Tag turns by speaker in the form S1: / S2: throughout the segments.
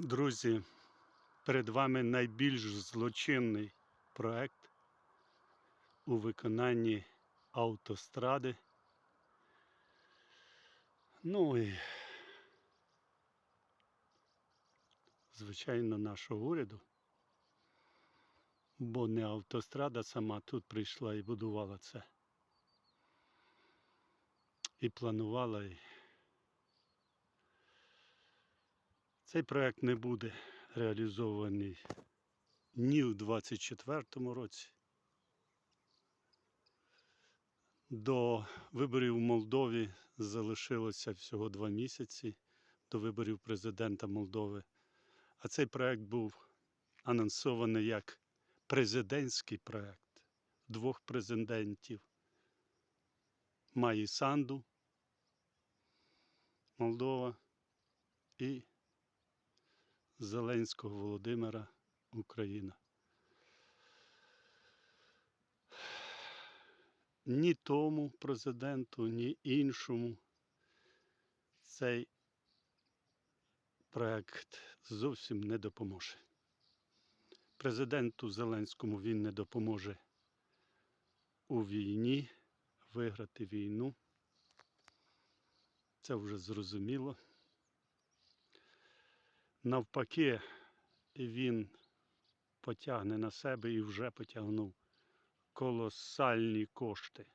S1: Друзі, перед вами найбільш злочинний проект у виконанні автостради. Ну і, звичайно, нашого уряду. Бо не автострада сама тут прийшла і будувала це. І планувала. І... Цей проект не буде реалізований ні в 24-му році. До виборів в Молдові залишилося всього два місяці до виборів президента Молдови. А цей проект був анонсований як президентський проект двох президентів Маї Санду, Молдова і Зеленського Володимира Україна. Ні тому президенту, ні іншому цей проект зовсім не допоможе. Президенту Зеленському він не допоможе у війні виграти війну. Це вже зрозуміло. Навпаки, він потягне на себе і вже потягнув колосальні кошти.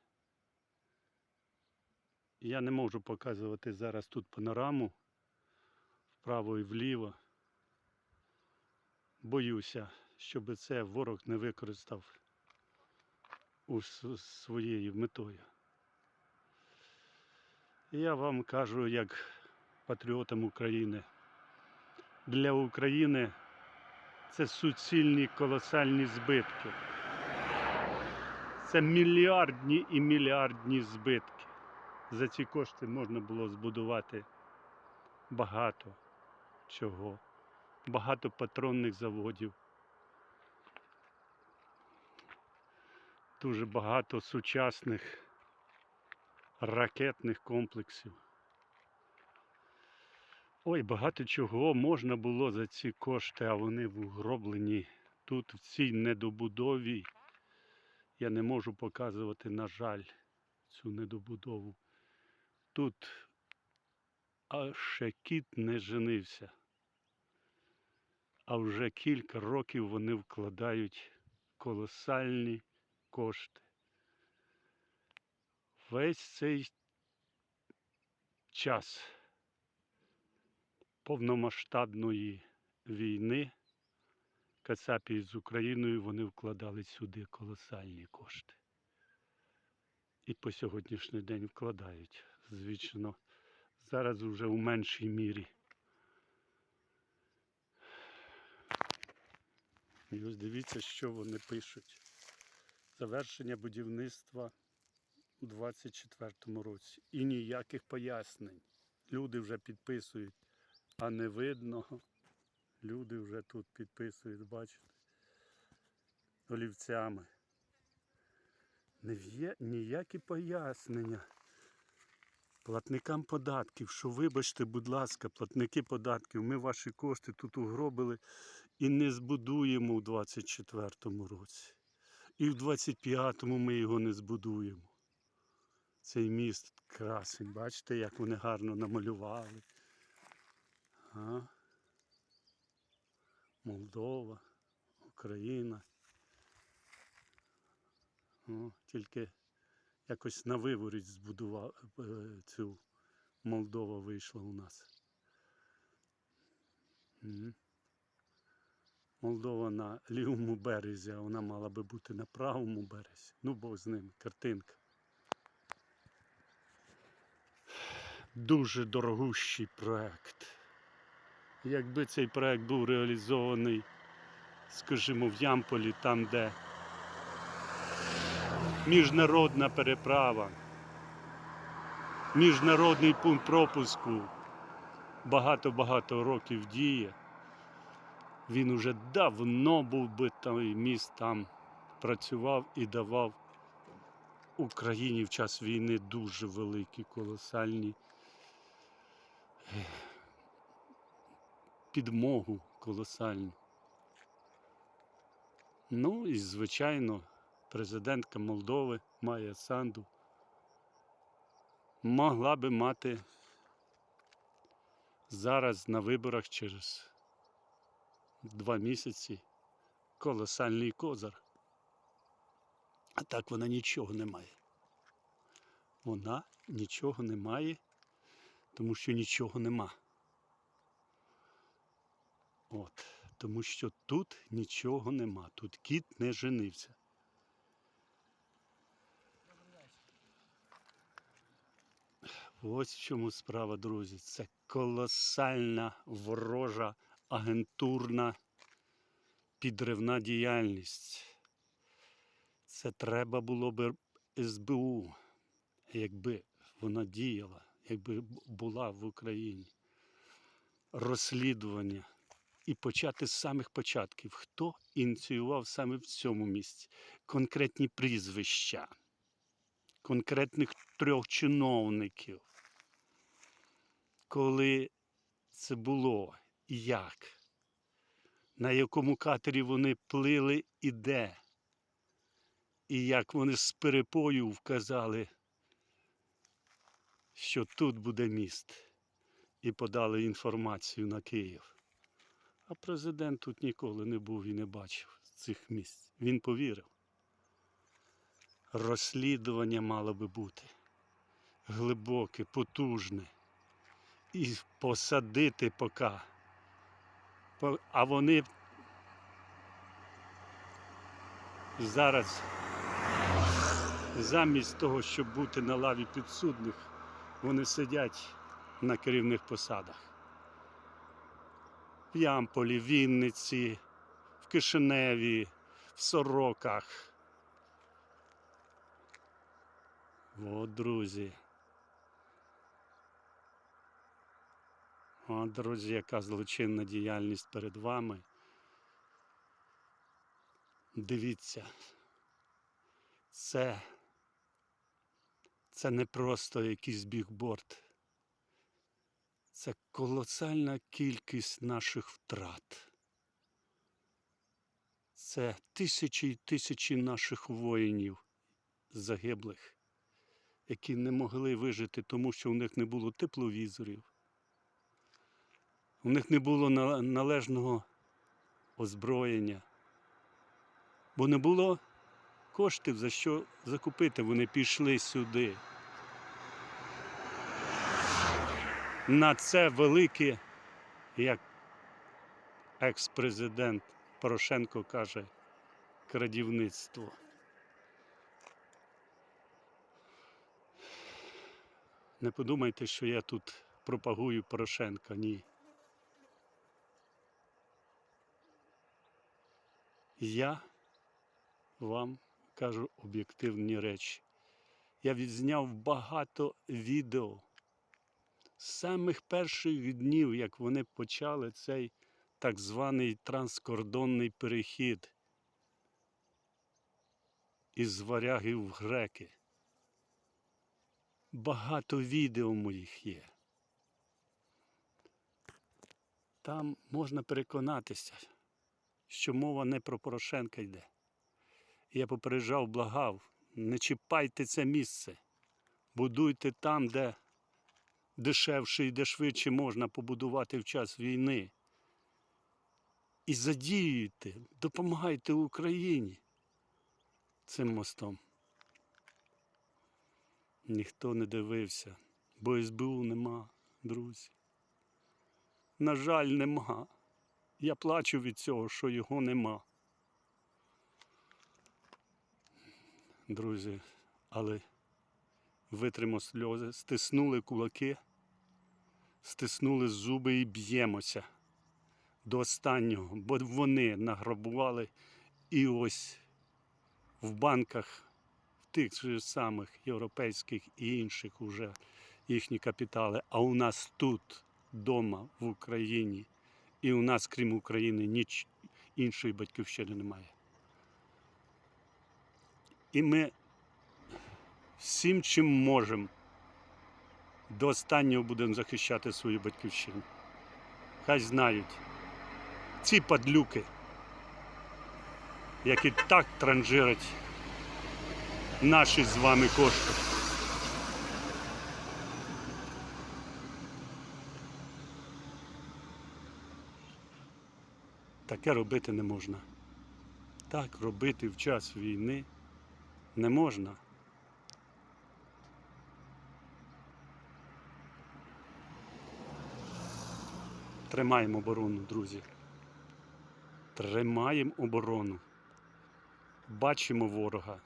S1: Я не можу показувати зараз тут панораму вправо і вліво. Боюся, щоб це ворог не використав у своєю метою. Я вам кажу, як патріотам України для України це суцільні колосальні збитки. Це мільярдні і мільярдні збитки. За ці кошти можна було збудувати багато чого, багато патронних заводів, дуже багато сучасних ракетних комплексів. Ой, багато чого можна було за ці кошти, а вони вгроблені тут, в цій недобудові. Я не можу показувати, на жаль, цю недобудову. Тут аж ще кіт не женився. А вже кілька років вони вкладають колосальні кошти. Весь цей час повномасштабної війни Кацапії з Україною вони вкладали сюди колосальні кошти. І по сьогоднішній день вкладають, звично, зараз вже у меншій мірі. І ось дивіться, що вони пишуть. Завершення будівництва у 24-му році. І ніяких пояснень. Люди вже підписують а не видно. Люди вже тут підписують, бачите, олівцями. Не є ніякі пояснення платникам податків, що вибачте, будь ласка, платники податків, ми ваші кошти тут угробили і не збудуємо у 24-му році. І в 25-му ми його не збудуємо. Цей міст красень, бачите, як вони гарно намалювали. А? Молдова, Україна. О, тільки якось на виворіт збудував е, цю Молдова вийшла у нас. Молдова на лівому березі, а вона мала би бути на правому березі. Ну, бог з ним, картинка. Дуже дорогущий проект. Якби цей проект був реалізований, скажімо, в Ямполі, там, де міжнародна переправа, міжнародний пункт пропуску багато-багато років діє, він уже давно був би той міст там працював і давав Україні в час війни дуже великі, колосальні підмогу колосальну. Ну і, звичайно, президентка Молдови Майя Санду могла би мати зараз на виборах через два місяці колосальний козар. А так вона нічого не має. Вона нічого не має, тому що нічого нема. От. Тому що тут нічого нема. Тут кіт не женився. Ось в чому справа, друзі. Це колосальна ворожа агентурна підривна діяльність. Це треба було б СБУ, якби вона діяла, якби була в Україні. Розслідування і почати з самих початків. Хто ініціював саме в цьому місці? Конкретні прізвища, конкретних трьох чиновників. Коли це було і як? На якому катері вони плили і де? І як вони з перепою вказали, що тут буде міст, і подали інформацію на Київ. А президент тут ніколи не був і не бачив цих місць. Він повірив. Розслідування мало би бути глибоке, потужне. І посадити поки. А вони зараз замість того, щоб бути на лаві підсудних, вони сидять на керівних посадах. В Ямполі, Вінниці, в Кишиневі, в Сороках. От, друзі. От, друзі, яка злочинна діяльність перед вами. Дивіться, це, це не просто якийсь бігборд. Це колосальна кількість наших втрат. Це тисячі і тисячі наших воїнів загиблих, які не могли вижити, тому що у них не було тепловізорів, у них не було належного озброєння, бо не було коштів за що закупити. Вони пішли сюди. На це велике, як екс-президент Порошенко каже, крадівництво. Не подумайте, що я тут пропагую Порошенка. Ні. Я вам кажу об'єктивні речі. Я відзняв багато відео з самих перших днів, як вони почали цей так званий транскордонний перехід із варягів в греки. Багато відео моїх є. Там можна переконатися, що мова не про Порошенка йде. Я попереджав, благав, не чіпайте це місце, будуйте там, де дешевше і де швидше можна побудувати в час війни. І задіюйте, допомагайте Україні цим мостом. Ніхто не дивився, бо СБУ нема, друзі. На жаль, нема. Я плачу від цього, що його нема. Друзі, але витримо сльози, стиснули кулаки, стиснули зуби і б'ємося. До останнього, бо вони награбували. І ось в банках, в тих же самих європейських і інших уже їхні капітали. А у нас тут, вдома, в Україні, і у нас, крім України, ніч іншої батьківщини немає. І ми всім, чим можемо, до останнього будемо захищати свою батьківщину. Хай знають, ці падлюки, які так транжирять наші з вами кошти. Таке робити не можна. Так робити в час війни не можна. Тримаємо оборону, друзі. Тримаємо оборону. Бачимо ворога.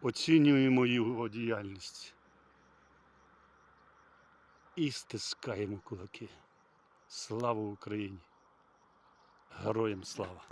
S1: Оцінюємо його діяльність. І стискаємо кулаки. Слава Україні! Героям слава!